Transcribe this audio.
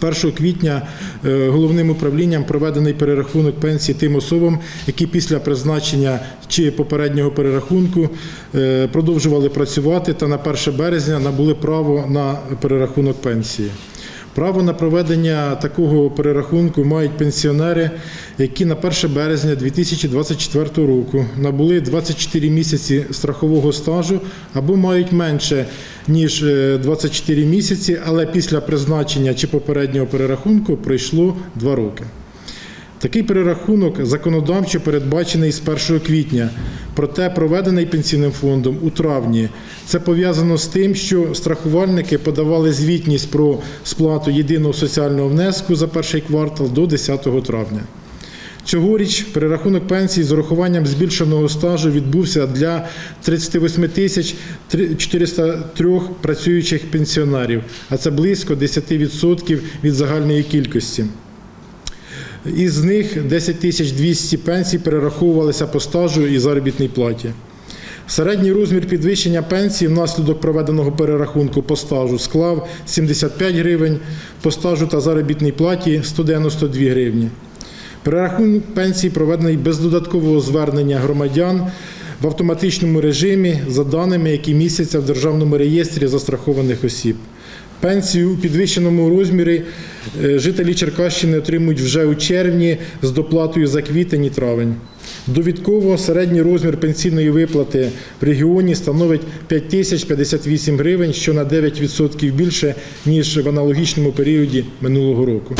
1 квітня е, головним управлінням проведений перерахунок пенсії тим особам, які після призначення чи попереднього перерахунку е, продовжували працювати та на 1 березня набули право на перерахунок пенсії. Право на проведення такого перерахунку мають пенсіонери, які на 1 березня 2024 року набули 24 місяці страхового стажу або мають менше ніж е, 24 місяці, але після призначення чи попереднього перерахунку пройшло 2 роки. Такий перерахунок законодавчо передбачений з 1 квітня, проте проведений пенсійним фондом у травні. Це пов'язано з тим, що страхувальники подавали звітність про сплату єдиного соціального внеску за перший квартал до 10 травня. Цьогоріч перерахунок пенсій з урахуванням збільшеного стажу відбувся для 38 тисяч 403 працюючих пенсіонерів, а це близько 10% від загальної кількості. Із них 10 тисяч 200 пенсій перераховувалися по стажу і заробітній платі. Середній розмір підвищення пенсії внаслідок проведеного перерахунку по стажу склав 75 гривень, по стажу та заробітній платі 192 гривні. Перерахунок пенсії проведений без додаткового звернення громадян в автоматичному режимі за даними, які містяться в Державному реєстрі застрахованих осіб. Пенсію у підвищеному розмірі е, жителі Черкащини отримують вже у червні з доплатою за квітень і травень. Довідково середній розмір пенсійної виплати в регіоні становить 5058 гривень, що на 9% більше, ніж в аналогічному періоді минулого року.